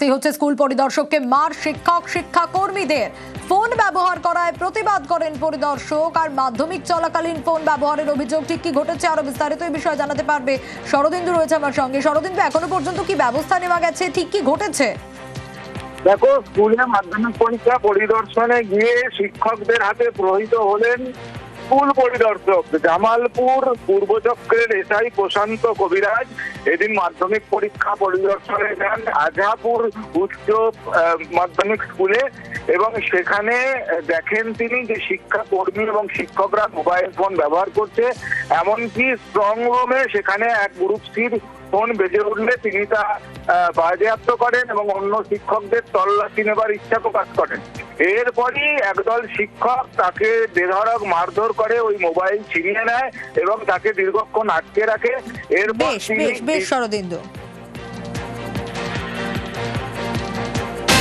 মারতেই হচ্ছে স্কুল পরিদর্শককে মার শিক্ষক শিক্ষা কর্মীদের ফোন ব্যবহার করায় প্রতিবাদ করেন পরিদর্শক, আর মাধ্যমিক চলাকালীন ফোন ব্যবহারের অভিযোগ ঠিক কি ঘটেছে আরও বিস্তারিত এই বিষয়ে জানাতে পারবে শরদিন্দু রয়েছে আমার সঙ্গে। শরদিন্দু, এখনও পর্যন্ত কি ব্যবস্থা নেওয়া গেছে? ঠিক কি ঘটেছে? দেখো, স্কুলে মাধ্যমিক পরীক্ষা পরিদর্শনে গিয়ে শিক্ষকদের হাতে প্রহিত হলেন স্কুল পরিদর্শক। জামালপুর পূর্বচক্রের এসআই প্রশান্ত কবিরাজ এদিন মাধ্যমিক পরীক্ষা পরিদর্শনে যান আজহাপুর উচ্চ মাধ্যমিক স্কুলে এবং সেখানে দেখেন তিনি যে শিক্ষা কর্মী এবং শিক্ষকরা মোবাইল ফোন ব্যবহার করছে, এমনকি স্ট্রং রুমে সেখানে এক গ্রুপ সির ফোন বেজে উঠলে তিনি তা বাজেয়াপ্ত করেন এবং অন্য শিক্ষকদের তল্লাশি নেবার ইচ্ছা প্রকাশ করেন। এরপরই একদল শিক্ষক তাকে বেধড়ক মারধর করে ওই মোবাইল ছিনিয়ে নেয় এবং তাকে দীর্ঘক্ষণ আটকে রাখে। এরপর বেশ বেশ বেশ শরদিন্দু।